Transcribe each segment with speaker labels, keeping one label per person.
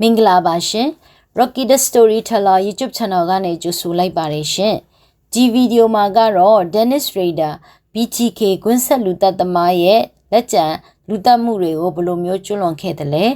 Speaker 1: မင်္ဂလာပါရှင် Rocky the Storyteller YouTube Channel ကနေကြိုဆိုလိုက်ပါတယ်ရှင်ဒီဗီဒီယိုမှာကတော့ Dennis Rader BTK ကွင်းဆက်လူသက်သမားရဲ့လက်ကျန်လူသက်မှုတွေကိုဘယ်လိုမျိုးကျွလွန်ခဲ့တယ်လဲ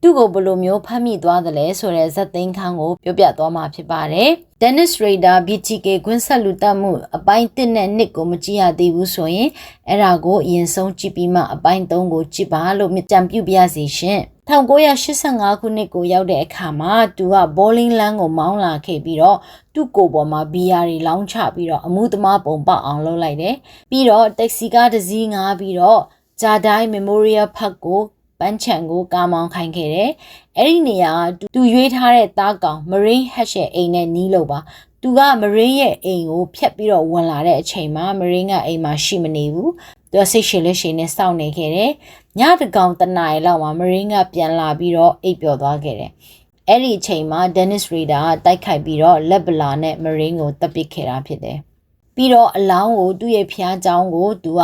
Speaker 1: သူ့ကိုဘယ်လိုမျိုးဖမ်းမိသွားတယ်လဲဆိုတဲ့ဇက်သိန်းခန်းကိုပြောပြသွားမှာဖြစ်ပါတယ် Dennis Rader BTK ကွင်းဆက်လူသက်မှုအပိုင်း1နဲ့2ကိုမကြည့်ရသေးဘူးဆိုရင်အဲ့ဒါကိုအရင်ဆုံးကြည့်ပြီးမှအပိုင်း3ကိုကြည့်ပါလို့မြကြံပြုပြရစီရှင် 1985ခုနှစ်ကိုရောက်တဲ့အခါမှာသူကဘောလင်းလန်းကိုမောင်းလာခဲ့ပြီးတော့သူ့ကိုယ်ပေါ်မှာဘီယာတွေလောင်းချပြီးတော့အမှုသမားပုံပေါက်အောင်လုပ်လိုက်တယ်။ပြီးတော့တက္ကစီကားတစ်စီးငားပြီးတော့ဂျာဒိုင်း Memorial Park ကိုပန်းချံကိုကားမောင်းခိုင်းခဲ့တယ်။အဲ့ဒီနေရာကသူရွေးထားတဲ့တားကောင် Marine Hatch ရဲ့အိမ်နဲ့နီးလို့ပါ။ သူက Marine ရဲ့အိမ်ကိုဖျက်ပြီးတော့ဝင်လာတဲ့အချိန်မှာ Marine ကအိမ်မှာရှိမနေဘူး။သူကစိတ်ရှည်လက်ရှည်နဲ့စောင့်နေခဲ့တယ်။ညတကောင်တနားရီလောက်မှာ Marine ကပြန်လာပြီးတော့အိပ်ပျော်သွားခဲ့တယ်။အဲ့ဒီအချိန်မှာ Dennis Rader ကတိုက်ခိုက်ပြီးတော့လက်ဗလာနဲ့ Marine ကိုတပ်ပစ်ခဲ့တာဖြစ်တယ်။ပြီးတော့အလောင်းကိုသူ့ရဲ့ဖျားเจ้าကိုသူက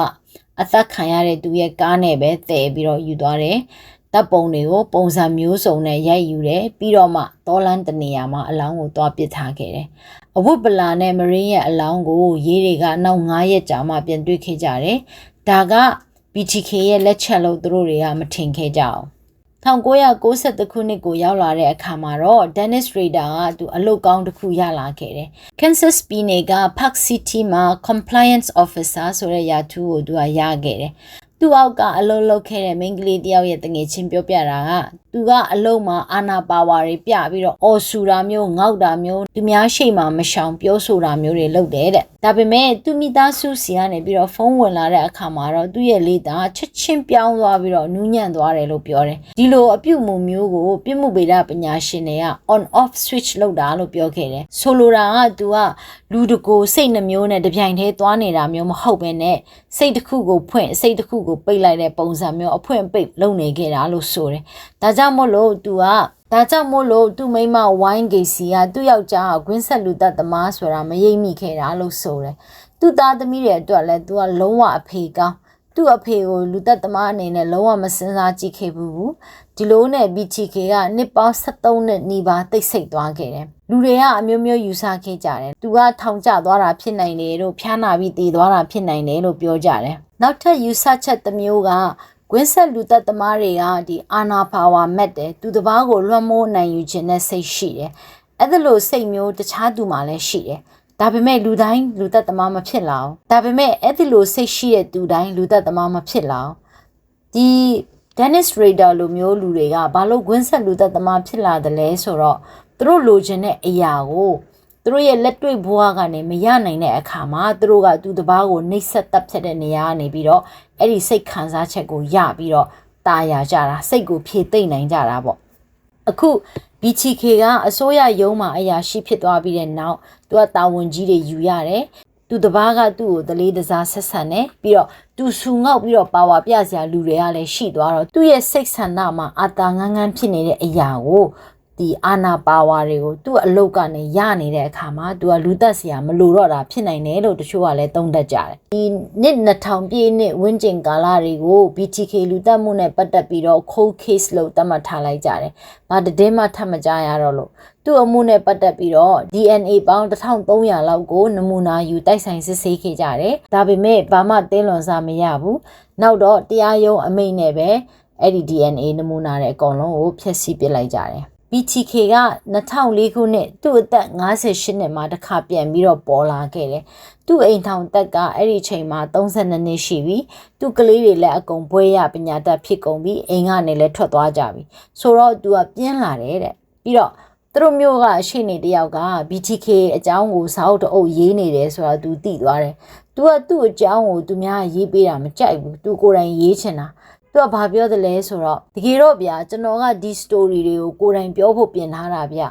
Speaker 1: အသက်ခံရတဲ့သူရဲ့ကားနဲ့ပဲတည်ပြီးတော့ယူသွားတယ်။ တပ်ပုံတွေကိုပုံစံမျိုးစုံနဲ့ရိုက်ယူတယ်ပြီးတော့မှတောလန်းတနေရာမှာအလောင်းကိုသွားပစ်ထားခဲ့တယ်။အဝတ်ပလာနဲ့မရင်းရဲ့အလောင်းကိုရေးတွေကနောက်9ရက်ကြာမှပြန်တွေ့ခဲ့ကြတယ်။ဒါက BTK ရဲ့လက်ချက်လို့သူတို့တွေကမထင်ခဲ့ကြအောင်1990ခုနှစ်ကိုရောက်လာတဲ့အခါမှာတော့ Dennis Rader ကသူအလုပ်ကောင်းတစ်ခုရလာခဲ့တယ်။ Kansas ပြည်နယ်က Park City မှာ Compliance Officer ဆိုတဲ့ရာထူးကိုသူကရခဲ့တယ်။ သူ့အောက်ကအလုပ်လုပ်ခဲ့တဲ့မိန်းကလေးတယောက်ရဲ့တငယ်ချင်းပြောပြတာက သူကအလုံးမှာအာနာပါဝါတွေပြပြီးတော့အော်ဆူတာမျိုးငေါက်တာမျိုးသူများရှိမှမရှောင်ပြောဆိုတာမျိုးတွေလုပ်တယ်တဲ့ဒါပေမဲ့သူမိသားစုစီကနေပြီးတော့ဖုန်းဝင်လာတဲ့အခါမှာတော့သူ့ရဲ့လေးသားချက်ချင်းပြောင်းသွားပြီးတော့နူးညံ့သွားတယ်လို့ပြောတယ်ဒီလိုအပြုတ်မှုမျိုးကိုပြစ်မှုဗေဒပညာရှင်တွေက on off switch လုပ်တာလို့ပြောခဲ့တယ်ဆိုလိုတာကသူကလူတကိုစိတ်နှမျိုးနဲ့တပြိုင်တည်းသွားနေတာမျိုးမဟုတ်ဘဲနဲ့စိတ်တစ်ခုကိုဖွင့်စိတ်တစ်ခုကိုပိတ်လိုက်တဲ့ပုံစံမျိုးအဖွင့်ပိတ်လုပ်နေခဲ့တာလို့ဆိုတယ်ဒါကြောင့်ကြောင့်မို့လို့သူကဒါကြောင့်မို့လို့သူ့မိမဝိုင်းကေစီကသူ့ယောက်ျားကဂွင်းဆက်လူသက်သမားဆိုတာမရိပ်မိခဲ့တာလို့ဆိုတယ်။သူ့သားသမီးတွေအတွက်လည်းသူကလုံးဝအဖေကောင်းသူ့အဖေကိုလူသက်သမားအနေနဲ့လုံးဝမစင်စားကြည့်ခဲ့ဘူးဒီလိုနဲ့ BCK ကနှစ်ပေါင်း73နှစ်နီးပါးတိတ်ဆိတ်သွားခဲ့တယ်လူတွေကအမျိုးမျိုးယူဆခဲ့ကြတယ်သူကထောင်ကျသွားတာဖြစ်နိုင်တယ်လို့ဖျားနာပြီးတည်သွားတာဖြစ်နိုင်တယ်လို့ပြောကြတယ်နောက်ထပ်ယူဆချက်တစ်မျိုးက ကွင်းဆက်လူသက်သမားတွေကဒီအာနာပါဝါမက်တယ်သူတစ်ပါးကိုလွှမ်းမိုးနိုင်ယူခြင်းနဲ့စိတ်ရှိတယ်အဲ့ဒါလို့စိတ်မျိုးတခြားသူမှလည်းရှိတယ်ဒါပေမဲ့လူတိုင်းလူသက်သမားမဖြစ်လာအောင်ဒါပေမဲ့အဲ့ဒီလိုစိတ်ရှိတဲ့သူတိုင်းလူသက်သမားမဖြစ်လာအောင်ဒီ Dennis Rader လိုမျိုးလူတွေကဘာလို့ကွင်းဆက်လူသက်သမားဖြစ်လာတယ်လဲဆိုတော့သူတို့လိုချင်တဲ့အရာကိုသူတို့ရဲ့လက်တွေ့ဘဝကနေမရနိုင်တဲ့အခါမှာသူတို့ကသူတစ်ပါးကိုနှိပ်စက်တပ်ဖြတ်တဲ့နေရာကနေပြီးတော့ အဲ့ဒီစိတ်ခံစားချက်ကိုရပြီးတော့ตาရကြတာစိတ်ကိုဖြည့်သိမ့်နိုင်ကြတာပေါ့အခုဘီချီခေကအစိုးရရုံးမှာအရာရှိဖြစ်သွားပြီးတဲ့နောက်သူကတာဝန်ကြီးတွေယူရတယ်သူတပားကသူ့ကိုတလေးတစားဆက်ဆံတယ်ပြီးတော့သူဆူငေါက်ပြီးတော့ပါဝါပြစရာလူတွေကလည်းရှိသွားတော့သူ့ရဲ့စိတ်ဆန္ဒမှာအာတာငန်းငန်းဖြစ်နေတဲ့အရာကို ဒီအာနာပါဝါတွေကိုသူ့အလုတ်ကနေရနေတဲ့အခါမှာသူကလူသက်စရာမလိုတော့တာဖြစ်နိုင်တယ်လို့တချို့ကလည်းသုံးသပ်ကြတယ်ဒီနှစ်2000ပြည့်နှစ်ဝင်းကျင်ကာလတွေကို BTK လူသက်မှုနဲ့ပတ်သက်ပြီးတော့ cold case လို့သတ်မှတ်ထားလိုက်ကြတယ်။ဘာတည်င်းမှထပ်မကြရတော့လို့သူ့အမှုနဲ့ပတ်သက်ပြီးတော့ DNA ပေါင်း1300လောက်ကိုနမူနာယူတိုက်ဆိုင်စစ်ဆေးခဲ့ကြတယ်။ဒါပေမဲ့ဘာမှတင်းလွန်စားမရဘူး။နောက်တော့တရားရုံးအမိန့်နဲ့ပဲအဲ့ဒီ DNA နမူနာတွေအကုန်လုံးကိုဖျက်ဆီးပစ်လိုက်ကြတယ်။ BTK က2004ခုနှစ်သူ့အသက်58နှစ်မှာတစ်ခါပြန်ပြီးတော့ပေါ်လာခဲ့တယ်။သူ့အိမ်ထောင်တက်ကအဲ့ဒီချိန်မှာ32နှစ်ရှိပြီ။သူ့ကလေးတွေလည်းအကုန်ဘွဲရပညာတတ်ဖြစ်ကုန်ပြီ။အိမ်ကနေလည်းထွက်သွားကြပြီ။ဆိုတော့သူကပြင်းလာတယ်တဲ့။ပြီးတော့သူတို့မျိုးကရှေ့နေတယောက်က BTK အကြောင်းကိုစာအုပ်တအုပ်ရေးနေတယ်ဆိုတာသူသိသွားတယ်။ तू ကသူ့အကြောင်းကိုသူများရေးပေးတာမကြိုက်ဘူး။ तू ကိုယ်တိုင်ရေးချင်တာ။ သူကဘာပြောသလဲဆိုတော့တကယ်တော့ဗျာကျွန်တော်ကဒီ story တွေကိုကိုယ်တိုင်ပြောဖို့ပြင်ထားတာဗျ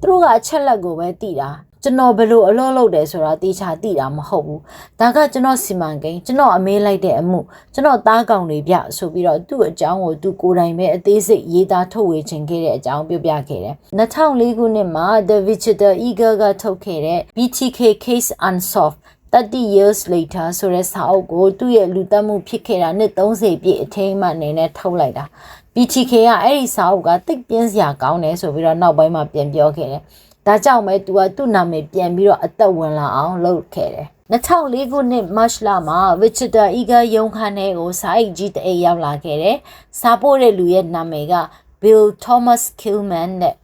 Speaker 1: သူတို့ကအချက်လက်ကိုပဲသိတာကျွန်တော်ဘလို့အလုပ်လုပ်တယ်ဆိုတာတေချာသိတာမဟုတ်ဘူးဒါကကျွန်တော်စီမံကိန်းကျွန်တော်အမေးလိုက်တဲ့အမှုကျွန်တော်သားကောင်တွေဗျဆိုပြီးတော့သူ့အကြောင်းကိုသူကိုယ်တိုင်ပဲအသေးစိတ်ရေးသားထုတ်ဝေခြင်းခဲ့တဲ့အကြောင်းပြောပြခဲ့တယ်2004ခုနှစ်မှာ The Digital Eagle ကထုတ်ခဲ့တဲ့ BTK Case Unsolved 30 years later ဆိုတဲ့စာအုပ်ကိုသူ့ရဲ့လူသက်မှုဖြစ်ခဲ့တာနှစ်30ပြည့်အထိမ်းအမှတ်အနေနဲ့ထုတ်လိုက်တာ BTK ကအဲ့ဒီစာအုပ်ကတိတ်ပြင်းစရာကောင်းတယ်ဆိုပြီးတော့နောက်ပိုင်းမှာပြန်ပြောခဲ့တယ်ဒါကြောင့်ပဲ तू ကသူ့နာမည်ပြန်ပြီးတော့အသက်ဝင်လာအောင်လုပ်ခဲ့တယ်2004ခုနှစ်မတ်လမှာ Wichita Eagle ရုံးခန်းထဲကိုစာအိတ်ကြီးတအိတ်ရောက်လာခဲ့တယ်။စာပို့တဲ့လူရဲ့နာမည်က Bill Thomas Killman နဲ့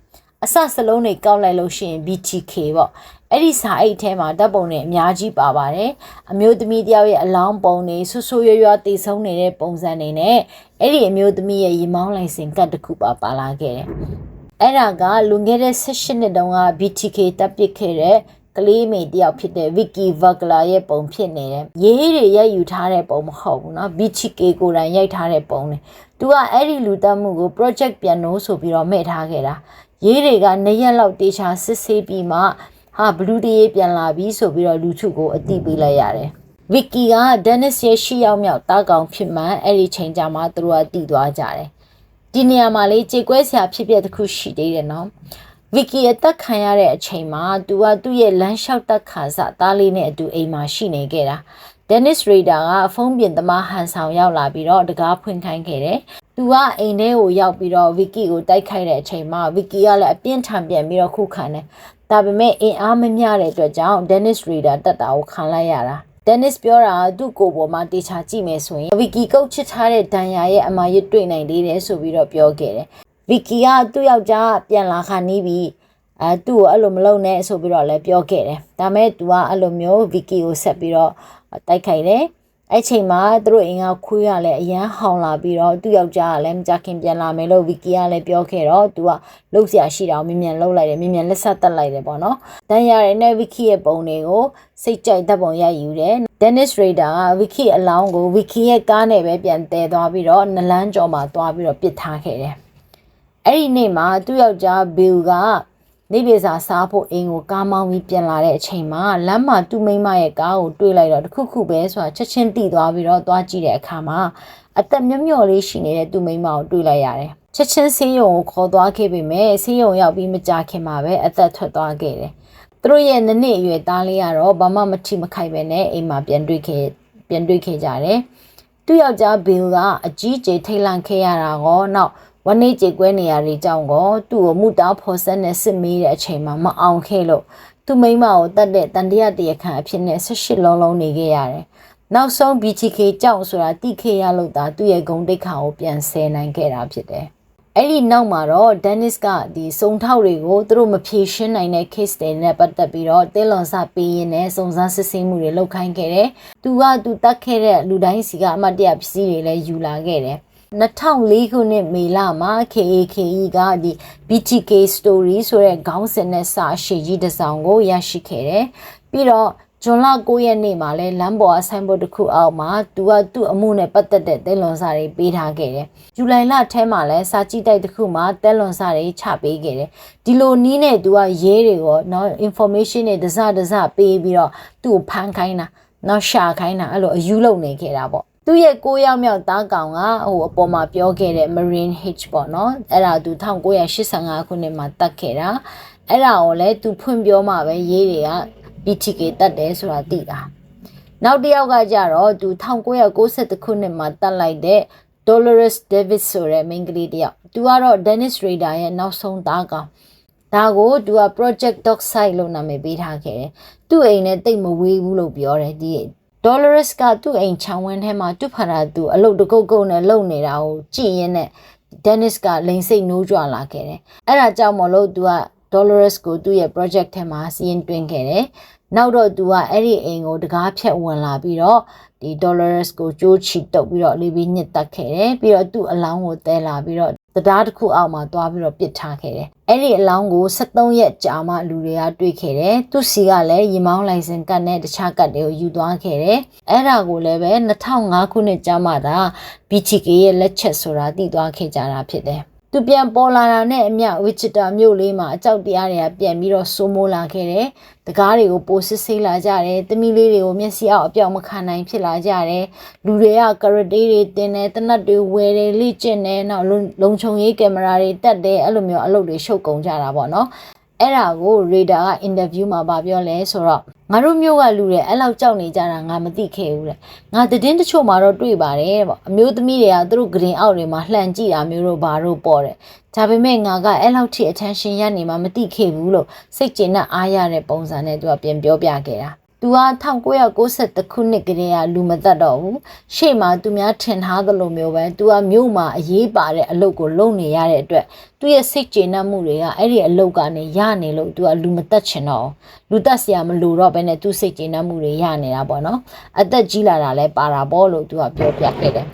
Speaker 1: အစစလုံးတွေကောက်လိုက်လို့ရှိရင် BTK ပေါ့။ အဲ့ဒီစာအိတ်ထဲမှာဓာတ်ပုံတွေအများကြီးပါပါတယ်။အမျိုးသမီးတယောက်ရဲ့အလောင်းပုံတွေဆူဆူရွရွတည်ဆုံးနေတဲ့ပုံစံတွေနဲ့အဲ့ဒီအမျိုးသမီးရဲ့ရေမောင်းလိုင်စင်ကတ်တစ်ခုပါပါလာခဲ့တယ်။အဲ့ဒါကလွန်ခဲ့တဲ့18နှစ်တုန်းက BTK တပ်ပစ်ခဲ့တဲ့ကလေးမေတယောက်ဖြစ်တဲ့ Vicky Vagla ရဲ့ပုံဖြစ်နေတယ်။ရေးတွေရိုက်ယူထားတဲ့ပုံမဟုတ်ဘူးเนาะ BTK ကိုယ်တိုင်ရိုက်ထားတဲ့ပုံတွေ။ तू ကအဲ့ဒီလူတက်မှုကို project ပြန်လို့ဆိုပြီးတော့မဲ့ထားခဲ့တာ။ရေးတွေကနှစ်ရက်လောက်တေချာစစ်ဆေးပြီးမှ ဟာဘလူးတရေးပြန်လာပြီဆိုပြီးတော့လူထုကိုအသိပေးလိုက်ရတယ်။ Vicky က Dennis ရဲ့ရှီရောက်မြောက်တားကောင်ဖြစ်မှအဲ့ဒီချိန်ကြမှာသူတို့ကတည်သွားကြတယ်။ဒီနေရာမှာလေကြေကွဲစရာဖြစ်ပျက်တစ်ခုရှိသေးတယ်နော်။ဗီကီအသက်ခံရတဲ့အချိန်မှာသူကသူ့ရဲ့လမ်းလျှောက်တက်ခါစသားလေးနဲ့အတူအိမ်မှာရှိနေခဲ့တာဒန်နစ်ရေဒါကဖုန်းပြင်သမားဟန်ဆောင်ရောက်လာပြီးတော့တကားဖွင့်ခိုင်းခဲ့တယ်။သူကအိမ်ထဲကိုရောက်ပြီးတော့ဗီကီကိုတိုက်ခိုက်တဲ့အချိန်မှာဗီကီကလည်းအပြင်းထန်ပြန်ပြီးတော့ခုခံတယ်။ ဒါပေမဲ့အင်အားမမျှတဲ့အတွက်ကြောင့်ဒန်နစ်ရေဒါတက်တာကိုခံလိုက်ရတာ။ဒန်နစ်ပြောတာသူ့ကိုယ်ပေါ်မှာတေချာကြည့်မယ်ဆိုရင်ဗီကီကုတ်ချစ်ထားတဲ့ဒဏ်ရာရဲ့အမာရစ်တွေ့နိုင်သေးတယ်ဆိုပြီးတော့ပြောခဲ့တယ်ဗီကီကသူ့ယောက်ျားပြန်လာခါနီးပြီးအဲသူ့ကိုအဲ့လိုမလုပ်နဲ့ဆိုပြီးတော့လည်းပြောခဲ့တယ်ဒါမဲ့ तू ကအဲ့လိုမျိုးဗီကီကိုဆက်ပြီးတော့တိုက်ခိုက်တယ် အဲ့ချိန်မှာသူတို့အင်ကခွေးရလည်းအရန်ဟောင်လာပြီးတော့သူ့ယောက်ျားကလည်းမကြခင်ပြန်လာမယ်လို့ဗီကီကလည်းပြောခဲ့တော့ तू ကလှုပ်ရှားရှိတာကိုမြင်မြန်လှုပ်လိုက်တယ်မြင်မြန်လက်ဆက်တက်လိုက်တယ်ပေါ့နော်တန်ရတဲ့နဲ့ဗီကီရဲ့ပုံတွေကိုစိတ်ကြိုက်တပ်ပုံရိုက်ယူတယ် Dennis Rader ကဝီကီအလောင်းကိုဝီကီရဲ့ကားနဲ့ပဲပြန်တည်သွားပြီးတော့နလန်းကျော်မှာသွားပြီးတော့ပစ်ထားခဲ့တယ်။အဲ့ဒီနေ့မှာသူ့ယောက်ျား Bill က နေပြည်စာစားဖို့အိမ်ကိုကားမောင်းပြီးပြန်လာတဲ့အချိန်မှာလမ်းမှာသူ့မိမရဲ့ကားကိုတွေ့လိုက်တော့တခုခုပဲဆိုတာချက်ချင်းတိသွားပြီးတော့သွားကြည့်တဲ့အခါမှာအသက်မြမျော်လေးရှိနေတဲ့သူ့မိမကိုတွေ့လိုက်ရတယ်။ချက်ချင်းဆေးရုံကိုခေါ်သွားခဲ့ပေမဲ့ဆေးရုံရောက်ပြီးမကြာခင်မှာပဲအသက်ထွက်သွားခဲ့တယ်။သူတို့ရဲ့နနစ်အရွယ်သားလေးကတော့ဘာမှမထိမခိုက်ပဲနဲ့အိမ်မှာပြန်တွေ့ခဲ့ပြန်တွေ့ခဲ့ကြတယ်။သူ့ယောက်ျားဘီလ်ကအကြီးကျယ်ထိတ်လန့်ခဲ့ရတာကောနောက် ဝနေကြေကွဲနေရတဲ့ကြောင့်ကောသူ့ကိုမှုတောင်းဖော်ဆက်နဲ့စစ်မေးတဲ့အချိန်မှာမအောင်ခဲ့လို့သူ့မိမကိုတတ်တဲ့တန်တရတရခံအဖြစ်နဲ့၁၈လုံးလုံးနေခဲ့ရတယ်။နောက်ဆုံး BTK ကြောင့်ဆိုတာတိခေရလို့သာသူ့ရဲ့ဂုံတိတ်ခါကိုပြန်ဆယ်နိုင်ခဲ့တာဖြစ်တယ်။အဲ့ဒီနောက်မှာတော့ Dennis ကဒီစုံထောက်တွေကိုသူတို့မဖြေရှင်းနိုင်တဲ့ case တွေနဲ့ပတ်သက်ပြီးတော့တင်းလွန်စပေးရင်းနဲ့စုံစမ်းစစ်ဆေးမှုတွေလုပ်ခိုင်းခဲ့တယ်။သူကသူတတ်ခဲ့တဲ့လူတိုင်းစီကအမတ်တရပစ္စည်းတွေလည်းယူလာခဲ့တယ်။ 2004ခုနှစ်မေလမှာ KAKE ကဒီ BTK Story ဆိုတဲ့ခေါင်းစဉ်နဲ့စာရှည်ကြီးတစ်စောင်ကိုရရှိခဲ့တယ်။ပြီးတော့ဂျွန်လ9ရက်နေ့မှာလဲလမ်းပေါ်အဆိုင်ဘုတ်တစ်ခုအောက်မှာသူကသူ့အမှုနဲ့ပတ်သက်တဲ့တဲလွန်စာတွေပေးထားခဲ့တယ်။ဇူလိုင်လထဲမှာလဲစာကြည့်တိုက်တစ်ခုမှာတဲလွန်စာတွေချပေးခဲ့တယ်။ဒီလိုနီးနဲ့သူကရေးတွေကိုနော် information တွေတစတစပေးပြီးတော့သူ့ကိုဖမ်းခိုင်းတာနော်ရှာခိုင်းတာအဲ့လိုအယူလုံနေခဲ့တာပေါ့ သူ့ရဲ့ကိုရောက်မြောက်သားကောင်ကဟိုအပေါ်မှာပြောခဲ့တဲ့ Marine Hitch ပေါ့နော်အဲ့ဒါသူ1985ခုနှစ်မှာတတ်ခဲ့တာအဲ့ဒါကိုလည်းသူဖွင့်ပြောမှပဲရေးတွေက BTK တတ်တယ်ဆိုတာသိတာနောက်တစ်ယောက်ကကြတော့သူ1992ခုနှစ်မှာတတ်လိုက်တဲ့ Dolores Davis ဆိုတဲ့မိန်းကလေးတယောက်သူကတော့ Dennis Rader ရဲ့နောက်ဆုံးသားကောင်ဒါကိုသူက Project Dog Site လို့နာမည်ပေးထားခဲ့တယ်။သူ့အိမ်နဲ့တိတ်မဝေးဘူးလို့ပြောတယ်ဒီ Dolores ကသူ့အိမ်ချောင်းဝင်းထဲမှာသူ့ဖာရာသူအလုတ်တကုတ်ကုတ်နဲ့လုံနေတာကိုကြည့်ရင်းနဲ့ Dennis ကလိန်စိတ်နိုးကြွလာခဲ့တယ်။အဲ့ဒါကြောင့်မလို့သူက Dolores ကိုသူ့ရဲ့ project ထဲမှာစီးရင်တွင်ခဲ့တယ်။နောက်တော့သူကအဲ့ဒီအိမ်ကိုတကားဖြတ်ဝင်လာပြီးတော့ဒီ Dolores ကိုကြိုးချီတုပ်ပြီးတော့လေးပြီးညစ်တက်ခဲ့တယ်။ပြီးတော့သူ့အလောင်းကိုတဲလာပြီးတော့ တရားတစ်ခုအောက်မှာသွားပြီးတော့ပစ်ထားခဲ့တယ်။အဲ့ဒီအလောင်းကို73ရက်ကြာမှလူတွေကတွေ့ခဲ့တယ်။သူ့စီကလည်းရေမောင်းလိုင်စင်ကတ်နဲ့တခြားကတ်တွေကိုယူသွားခဲ့တယ်။အဲ့ဒါကိုလည်းပဲ2005ခုနှစ်ကြာမှသာ BTK ရဲ့လက်ချက်ဆိုတာသိသွားခဲ့ကြတာဖြစ်တယ်။ သူပြန်ပေါ်လာတာနဲ့အမျှဝစ်ချတာမြို့လေးမှာအကြောက်တရားတွေကပြန်ပြီးတော့စိုးမိုးလာခဲ့တယ်။တကားတွေကိုပိုစစ်ဆေးလာကြတယ်။တမီလေးတွေကိုမျက်စိအောက်အပြောင်မခံနိုင်ဖြစ်လာကြတယ်။လူတွေကကရတေးတွေတင်တယ်တနတ်တွေဝယ်တယ်လိကျင့်တယ်နောက်လုံခြုံရေးကင်မရာတွေတက်တယ်အဲ့လိုမျိုးအလုပ်တွေရှုပ်ကုန်ကြတာပေါ့နော်။အဲ့ဒါကိုရေဒါကအင်တာဗျူးမှာဗာပြောလဲဆိုတော့ ငါတို့မျိုးကလူတွေအဲ့လောက်ကြောက်နေကြတာငါမသိခဲ့ဘူးတဲ့ငါသတင်းတချို့မှာတော့တွေ့ပါတယ်တဲ့ပေါ့အမျိုးသမီးတွေကသူတို့ဂရင်အောက်တွေမှာလှန်ကြည့်တာမျိုးတို့ဘာတို့ပေါ့တဲ့ဒါပေမဲ့ငါကအဲ့လောက်ထိ attention ရနေမှမသိခဲ့ဘူးလို့စိတ်ကျဉ်နဲ့အားရတဲ့ပုံစံနဲ့သူကပြန်ပြောပြခဲ့တာ သူက1990ခုနှစ်ကတည်းကလူမသက်တော့ဘူးရှေ့မှာသူများထင်ထားသလိုမျိုးပဲသူကမြို့မှာအရေးပါတဲ့အလုပ်ကိုလုပ်နေရတဲ့အတွက်သူရဲ့စိတ်ကျေနပ်မှုတွေကအဲ့ဒီအလုပ်ကနေရနေလို့သူကလူမသက်ချင်တော့လူသက်စရာမလိုတော့ဘဲနဲ့သူစိတ်ကျေနပ်မှုတွေရနေတာပေါ့နော်အသက်ကြီးလာတာလဲပါတာပေါ့လို့သူကပြောပြခဲ့တယ်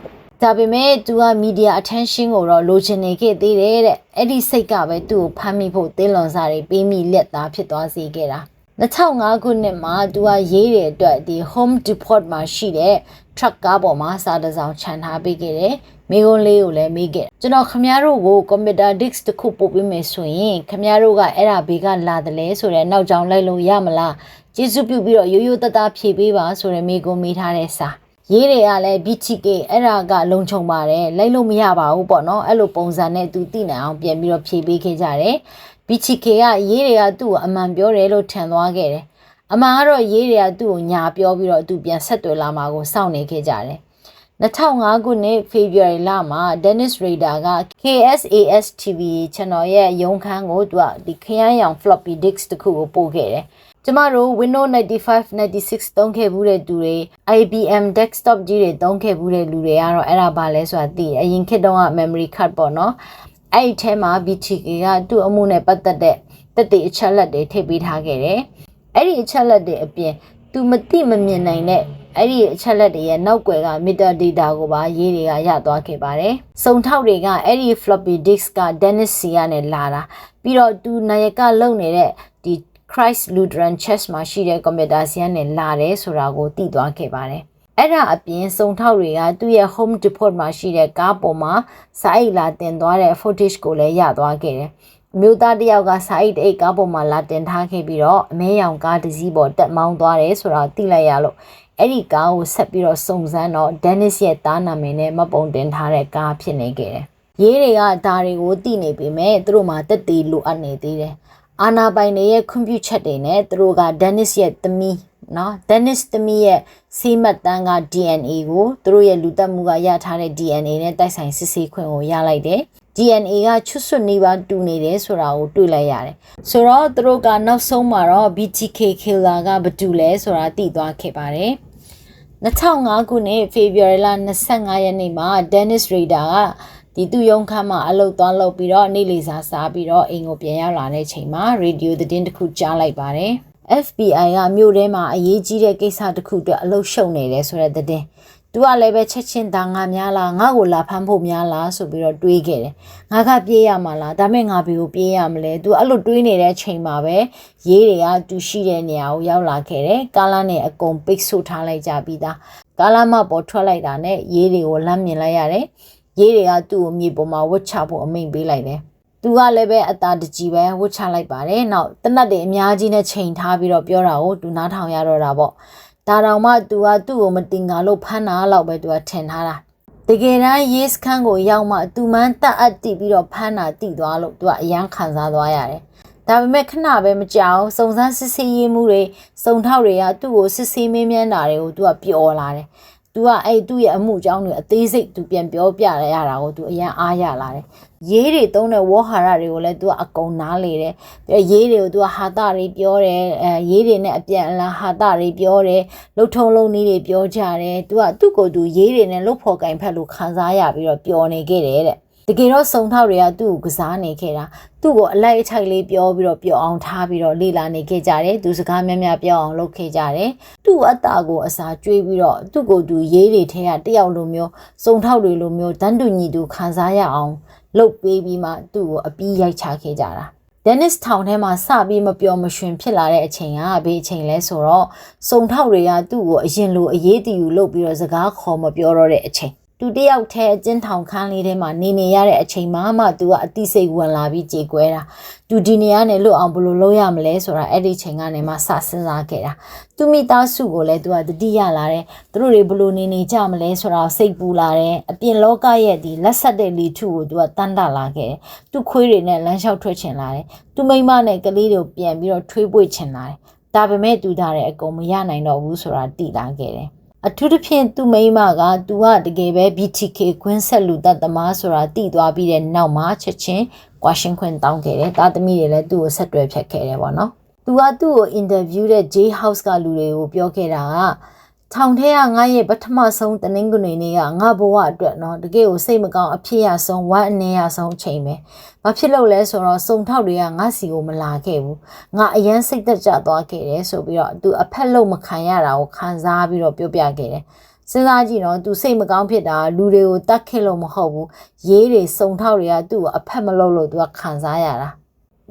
Speaker 1: ဒါပေမဲ့ तू က media attention ကိုတော့လိုချင်နေခဲ့သေးတယ်တဲ့အဲ့ဒီစိတ်ကပဲသူ့ကိုဖမ်းမိဖို့တင်းလွန်စားတွေပေးမိလက်သားဖြစ်သွားစေခဲ့တာ 2005ခုနှစ်မှာသူကရေးတဲ့အတွက်ဒီ home depot မှာရှိတဲ့ truck ကားပေါ်မှာစာတစ်စောင်ခြံထားပေးခဲ့တယ်မိကုန်းလေးကိုလည်းမေးခဲ့ကျွန်တော်ခမည်းတော်ကို computer disk တစ်ခုပို့ပေးမယ်ဆိုရင်ခမည်းတော်ကအဲ့ဒါဘေးကလာတယ်လဲဆိုတော့နောက်ကြောင်လိုက်လို့ရမလားကျေးဇူးပြုပြီးတော့ရိုးရိုးသားသားဖြေပေးပါဆိုတဲ့မိကုန်းမေးထားတဲ့စာ ရေးတွေကလည်း BTK အဲ့ဒါကလုံခြုံပါတယ်လိုက်လို့မရပါဘူးပေါ့နော်အဲ့လိုပုံစံနဲ့သူသိနိုင်အောင်ပြန်ပြီးတော့ဖြေပေးခဲ့ကြတယ် BTK ကရေးတွေကသူ့ကိုအမှန်ပြောတယ်လို့ထင်သွားခဲ့တယ်အမှန်ကတော့ရေးတွေကသူ့ကိုညာပြောပြီးတော့သူပြန်ဆက်သွယ်လာမှာကိုစောင့်နေခဲ့ကြတယ်2005ခုနှစ် February လမှာ Dennis Rader က KSAS TV channel ရဲ့ရုံးခန်းကိုသူကဒီခရမ်းရောင် floppy disk တခုကိုပို့ခဲ့တယ် ကျမတို့ Windows 95 96သုံးခဲ့ဘူးတဲ့သူတွေ IBM desktop ကြီးတွေသုံးခဲ့ဘူးတဲ့လူတွေကတော့အဲ့ဒါဘာလဲဆိုတာသိတယ်အရင်ခေတ်တုန်းက memory card ပေါ့နော်အဲ့ဒီထဲမှာ BTK ကသူ့အမှုနဲ့ပတ်သက်တဲ့တက်တဲ့အချက်လက်တွေထည့်ပေးထားခဲ့တယ်အဲ့ဒီအချက်လက်တွေအပြင်သူမတိမမြင်နိုင်တဲ့အဲ့ဒီအချက်လက်တွေရဲ့နောက်ွယ်က meter data ကိုပါရေးတွေကရသွားခဲ့ပါတယ်။စုံထောက်တွေကအဲ့ဒီ floppy disk က Dennis C ကနေလာတာပြီးတော့သူနာယကလုံနေတဲ့ဒီ Christ Lutheran Church မှာရှိတဲ့ကွန်ပျူတာဆီကနေလာတယ်ဆိုတာကိုသိသွားခဲ့ပါတယ်။အဲ့ဒါအပြင်စုံထောက်တွေကသူ့ရဲ့ home depot မှာရှိတဲ့ကားပေါ်မှာစာအိတ်လာတင်သွားတဲ့ footage ကိုလည်းရသွားခဲ့တယ်။အမျိုးသားတစ်ယောက်ကစာအိတ်အိတ်ကားပေါ်မှာလာတင်ထားခဲ့ပြီးတော့အမဲရောင်ကားတစ်စီးပေါ်တက်မောင်းသွားတယ်ဆိုတာသိလိုက်ရလို့အဲ့ဒီကားကိုဆက်ပြီးတော့စုံစမ်းတော့ Dennis ရဲ့သားနာမည်နဲ့မပုံတင်ထားတဲ့ကားဖြစ်နေခဲ့တယ်။ရေးတွေကဒါတွေကိုသိနေပေမဲ့သူတို့မှတက်သေးလိုအပ်နေသေးတယ်။ အာနာပိုင်တွေရဲ့ခွင့်ပြုချက်တွေနဲ့သူတို့က Dennis ရဲ့သမီးနော် Dennis သမီးရဲ့ဆေးမှတ်တမ်းက DNA ကိုသူတို့ရဲ့လူသက်မှုကရထားတဲ့ DNA နဲ့တိုက်ဆိုင်စစ်ဆေးခွင့်ကိုရလိုက်တယ် DNA ကချွတ်ဆွတ်နေပါတူနေတယ်ဆိုတာကိုတွေ့လိုက်ရတယ်ဆိုတော့သူတို့ကနောက်ဆုံးမှာတော့ BTK killer ကဘာတူလဲဆိုတာသိသွားခဲ့ပါတယ်2005ခုနှစ် February လ25ရက်နေ့မှာ Dennis Rader က ဒီသူယုံခမ်းမှာအလုတ်သွားလုပ်ပြီးတော့နေ့လည်စာစားပြီးတော့အိမ်ကိုပြန်ရောက်လာတဲ့ချိန်မှာရေဒီယိုသတင်းတစ်ခုကြားလိုက်ပါတယ် FBI ကမြို့ထဲမှာအရေးကြီးတဲ့ကိစ္စတစ်ခုအတွက်အလုတ်ရှုံနေတယ်ဆိုတဲ့သတင်းသူကလည်းပဲချက်ချင်းဒါငါများလားငါ့ကိုလာဖမ်းဖို့များလားဆိုပြီးတော့တွေးခဲ့တယ်ငါကပြေးရမှာလားဒါမဲ့ငါဘီကိုပြေးရမလဲသူအဲ့လိုတွေးနေတဲ့ချိန်မှာပဲရေးတွေကသူရှိတဲ့နေရာကိုရောက်လာခဲ့တယ်ကားလမ်းနဲ့အကုန်ပိတ်ဆို့ထားလိုက်ကြပြီးသားကားလမ်းမပေါ်ထွက်လိုက်တာနဲ့ရေးတွေကိုလမ်းမြင်လိုက်ရတယ် ရေးတွေကသူ့ကိုမြေပေါ်မှာဝတ်ချဖို့အမိန့်ပေးလိုက်တယ်သူကလည်းပဲအตาတကြီးပဲဝတ်ချလိုက်ပါတယ်။နောက်တနတ်တွေအများကြီးနဲ့ချိန်ထားပြီးတော့ပြောတာကိုသူနားထောင်ရတော့တာပေါ့။ဒါတောင်မှသူကသူ့ကိုမတင်ငါလို့ဖမ်းတာလောက်ပဲသူကထင်ထားတာ။တကယ်တမ်းရေးစခန်းကိုရောက်မှသူမှန်းတက်အပ်တီးပြီးတော့ဖမ်းတာတိသွားလို့သူကအယမ်းခံစားသွားရတယ်။ဒါပေမဲ့ခဏပဲမကြောက်စုံစမ်းစစ်ဆေးရေးမှုတွေစုံထောက်တွေကသူ့ကိုစစ်ဆေးမင်းမြန်းတာတွေကိုသူကပျော်လာတယ်။ သူကအဲ့သူ့ရဲ့အမှုအကြောင်းတွေအသေးစိတ်သူပြန်ပြောပြရရတာကိုသူအရန်အားရလာတယ်။ရေးတွေသုံးတဲ့ဝေါ်ဟာရတွေကိုလည်းသူကအကုန်နားလေတယ်။ရေးတွေကိုသူကဟာတာတွေပြောတယ်။အဲရေးတွေနဲ့အပြန်အလှန်ဟာတာတွေပြောတယ်။လှုပ်ထုံလုံးနည်းတွေပြောကြတယ်။သူကသူ့ကိုယ်သူရေးတွေနဲ့လှုပ်ဖော်ကင်ဖက်လို့ခံစားရပြီးတော့ပျော်နေခဲ့တယ်တဲ့။ တကယ်တော့စုံထောက်တွေကသူ့ကိုကစားနေခဲ့တာသူ့ကိုအလိုက်အထိုက်လေးပြောပြီးတော့ပျော်အောင်ထားပြီးတော့လေ့လာနေခဲ့ကြတယ်သူစကားများများပြောအောင်လုပ်ခဲ့ကြတယ်သူ့အတ္တကိုအစာကျွေးပြီးတော့သူ့ကိုယ်သူရေးတွေထဲကတယောက်လိုမျိုးစုံထောက်တွေလိုမျိုးတန်းတူညီတူခံစားရအောင်လှုပ်ပေးပြီးမှသူ့ကိုအပီးရိုက်ချခဲ့ကြတာဒန်နစ်ထောင်ထဲမှာစပြီးမပျော်မရွှင်ဖြစ်လာတဲ့အချိန်ကဘေးအချိန်လဲဆိုတော့စုံထောက်တွေကသူ့ကိုအရင်လိုအရေးတယူလုပ်ပြီးတော့စကားခေါ်မပြောတော့တဲ့အချိန် သူတယောက်တည်းအကျဉ်းထောင်ခန်းလေးထဲမှာနေနေရတဲ့အချိန်မှမှသူကအတိစိတ်ဝင်လာပြီးကြေကွဲတာသူဒီနေရာနဲ့လွတ်အောင်ဘယ်လိုလုပ်ရမလဲဆိုတာအဲ့ဒီချိန်ကနေမှစစဉ်းစားခဲ့တာသူမိသားစုကိုလည်းသူကတတိယလာတယ်သူတို့တွေဘယ်လိုနေနေကြမလဲဆိုတာစိတ်ပူလာတယ်အပြင်လောကရဲ့ဒီလက်ဆက်တဲ့လီထုကိုသူကတန်းတလာခဲ့တယ်သူခွေးတွေနဲ့လမ်းလျှောက်ထွက်ချင်လာတယ်သူမိမနဲ့ကလေးတွေကိုပြန်ပြီးတော့ထွေးပွေချင်လာတယ်ဒါပေမဲ့သူထားတဲ့အကုန်မရနိုင်တော့ဘူးဆိုတာသိလာခဲ့တယ် အထူးသဖြင့်သူ့မိန်းမကသူကတကယ်ပဲ BTK ခွင်းဆက်လူသက်သမားဆိုတာသိသွားပြီးတဲ့နောက်မှာချက်ချင်းကွာရှင်းခွင့်တောင်းခဲ့တယ်။တာသမီတွေလည်းသူ့ကိုဆက်တွဲဖြတ်ခဲ့တယ်ပေါ့နော်။သူကသူ့ကိုအင်တာဗျူးတဲ့ J House ကလူတွေကိုပြောခဲ့တာက ထောင်ထဲကငါရဲ့ပထမဆုံးတနင်္ဂနွေနေ့ကငါဘဝအတွက်နော်တကယ်ကိုစိတ်မကောင်းအဖြစ်ရဆုံးဝမ်းအနေရဆုံးအချိန်ပဲ။ဘာဖြစ်လို့လဲဆိုတော့စုံထောက်တွေကငါစီကိုမလာခဲ့ဘူး။ငါအရန်စိတ်သက်ကြသွားခဲ့တယ်ဆိုပြီးတော့သူအဖက်လို့မခံရတာကိုခံစားပြီးတော့ပြောပြခဲ့တယ်။စဉ်းစားကြည့်တော့သူစိတ်မကောင်းဖြစ်တာလူတွေကိုတတ်ခဲ့လို့မဟုတ်ဘူးရေးတွေစုံထောက်တွေကသူ့ကိုအဖက်မလုပ်လို့သူကခံစားရတာ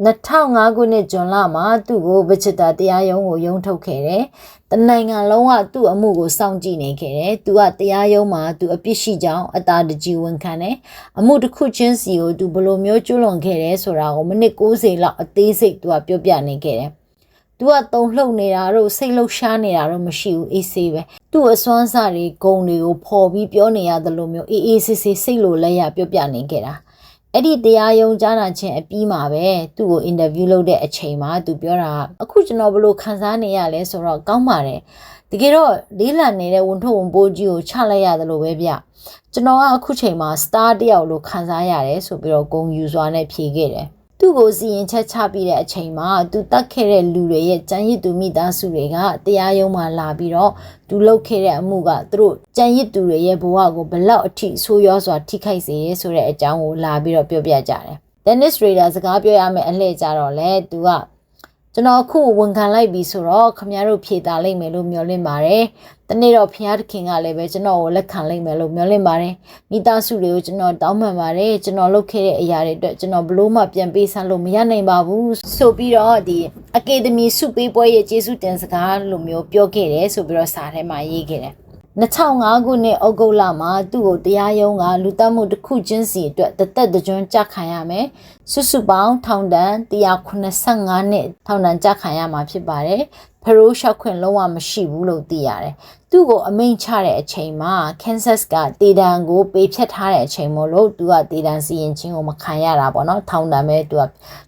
Speaker 1: 2005ခုနှစ်ဇွန်လမှာသူ့ကိုဗချတာတရားရုံးကိုရုံးထုတ်ခဲ့တယ်။တနိုင်ငံလုံးကသူ့အမှုကိုစောင့်ကြည့်နေခဲ့တယ်။သူကတရားရုံးမှာသူအပြစ်ရှိကြောင်းအတာတကြီးဝန်ခံတယ်။အမှုတစ်ခုချင်းစီကိုသူဘယ်လိုမျိုးကျွလွန်ခဲ့တယ်ဆိုတာကိုမိနစ်60လောက်အသေးစိတ်သူကပြောပြနေခဲ့တယ်။ तू ကတုံလှုပ်နေတာတို့စိတ်လှုပ်ရှားနေတာတို့မရှိဘူးအေးဆေးပဲသူ့အစွမ်းစားတွေဂုံတွေကိုဖော်ပြီးပြောနေရတယ်လို့မျိုးအေးအေးဆေးဆေးစိတ်လိုလက်ရပြောပြနေခဲ့တာ အဲ့ဒီတရားယုံကြားနာခြင်းအပြီးမှာပဲသူ့ကိုအင်တာဗျူးလုပ်တဲ့အချိန်မှာသူပြောတာအခုကျွန်တော်ဘလို့ခံစားနေရလဲဆိုတော့ကောင်းပါတယ်တကယ်တော့လေးလံနေတဲ့ဝန်ထုတ်ဝန်ပိုးကြီးကိုချလိုက်ရတယ်လို့ပဲဗျကျွန်တော်ကအခုချိန်မှာစတားတယောက်လို့ခံစားရတယ်ဆိုပြီးတော့ဂုံယူစွာနဲ့ဖြေခဲ့တယ် သူ့ကိုစီရင်ချက်ချပြီးတဲ့အချိန်မှာသူတတ်ခဲ့တဲ့လူတွေရဲ့ကြံရစ်သူမိသားစုတွေကတရားရုံးမှာလာပြီးတော့သူလုပ်ခဲ့တဲ့အမှုကသူတို့ကြံရစ်သူတွေရဲ့ဘဝကိုဘလောက်အထိဆိုးရွားစွာထိခိုက်စေရဲဆိုတဲ့အကြောင်းကိုလာပြီးတော့ပြောပြကြတယ်။ Dennis Rader စကားပြောရမယ့်အလှည့်ကြတော့လေသူက ကျွန်တော်အခုဝန်ခံလိုက်ပြီဆိုတော့ခမရတို့ဖြေတာလိုက်မယ်လို့မျှော်လင့်ပါတယ်။တနေ့တော့ဖခင်တခင်ကလည်းပဲကျွန်တော်ကိုလက်ခံလိုက်မယ်လို့မျှော်လင့်ပါတယ်။မိသားစုတွေကိုကျွန်တော်တောင်းပန်ပါတယ်။ကျွန်တော်လုပ်ခဲ့တဲ့အရာတွေအတွက်ကျွန်တော်ဘလို့မှပြန်ပေးဆန်းလို့မရနိုင်ပါဘူး။ဆိုပြီးတော့ဒီအကယ်ဒမီစုပေးပွဲရဲ့ကျေးဇူးတင်စကားလိုမျိုးပြောခဲ့တယ်ဆိုပြီးတော့စာထဲမှာရေးခဲ့တယ်။ 2005ခုနှစ်ဩဂုတ်လမှာသူ့ကိုတရားရုံးကလူသတ်မှုတစ်ခုချင်းစီအတွက်တသက်တကြွကြခံရမယ်စုစုပေါင်းထောင်ဒဏ်185နှစ်ထောင်ဒဏ်ကြခံရမှာဖြစ်ပါတယ်ဖရိုးရှောက်ခွင့်လုံးဝမရှိဘူးလို့သိရတယ်သူ့ကိုအမိန့်ချတဲ့အချိန်မှာ Kansas ကတေတံကိုပေးဖြတ်ထားတဲ့အချိန်မို့လို့သူကတေတံစီရင်ချင်းကိုမခံရတာပေါ့နော်ထောင်ဒဏ်ပဲသူက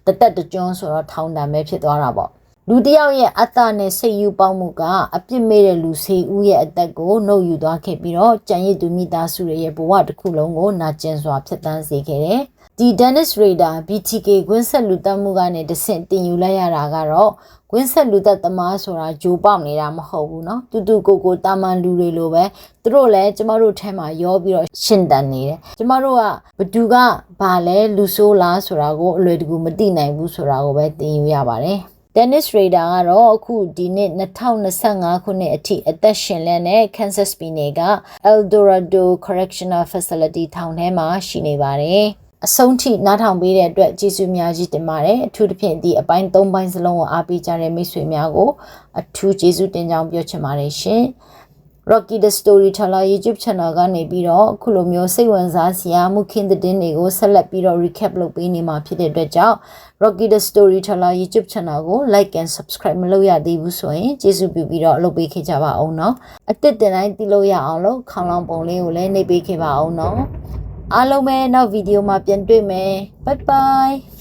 Speaker 1: တသက်တကြွဆိုတော့ထောင်ဒဏ်ပဲဖြစ်သွားတာပေါ့ လူတယောက်ရဲ့အသက်နဲ့စိတ်ယူပေါက်မှုကအပြစ်မဲ့တဲ့လူစေဦးရဲ့အသက်ကိုနှုတ်ယူသွားခဲ့ပြီးတော့ကြံရည်သူမိသားစုရဲ့ဘဝတစ်ခုလုံးကိုနာကျင်စွာဖျက်ဆီးစေခဲ့တယ်။ဒီ Dennis Rader BTK ကွင်းဆက်လူတက်မှုကနေတဆင့်တင်ယူလိုက်ရတာကတော့ကွင်းဆက်လူသက်သမားဆိုတာဂျိုပေါက်နေတာမဟုတ်ဘူးเนาะတူတူကိုကိုတာမန်လူတွေလိုပဲသူတို့လည်းကျမတို့ထဲမှာရောပြီးတော့ရှင်းတန်နေတယ်ကျမတို့ကဘသူကဘာလဲလူဆိုးလားဆိုတာကိုအလွယ်တကူမသိနိုင်ဘူးဆိုတာကိုပဲသိယူရပါတယ် Dennis Rader ကတော့အခုဒီနှစ်2025ခုနှစ်အထိအသက်ရှင်လန်းတဲ့ Kansas ပြည်နယ်က El Dorado Correctional Facility ထောင်ထဲမှာရှိနေပါတယ်။အဆုံးထိနားထောင်ပေးတဲ့အတွက်ကျေးဇူးများကြီးတင်ပါတယ်။အထူးသဖြင့်ဒီအပိုင်း၃ပိုင်းစလုံးကိုအားပေးကြတဲ့မိတ်ဆွေများကိုအထူးကျေးဇူးတင်ကြောင်းပြောချင်ပါတယ်ရှင်။ Rocky the Storyteller YouTube channel ကနေပြီးတော့အခုလိုမျိုးစိတ်ဝင်စားစရာမှုခင်းတဲ့တင်တွေကိုဆက်လက်ပြီးတော့ recap လုပ်ပေးနေမှာဖြစ်တဲ့အတွက်ကြောင့် Rocky the Storyteller YouTube channel ကို like and subscribe မလုပ်ရသေးဘူးဆိုရင်ကျေးဇူးပြုပြီးတော့လုပ်ပေးခဲ့ကြပါအောင်နော်အသစ်တင်တိုင်းသိလို့ရအောင်လို့ခေါင်းလောင်းပုံလေးကိုလည်းနှိပ်ပေးခဲ့ပါအောင်နော်အားလုံးပဲနောက်ဗီဒီယိုမှာပြန်တွေ့မယ် bye bye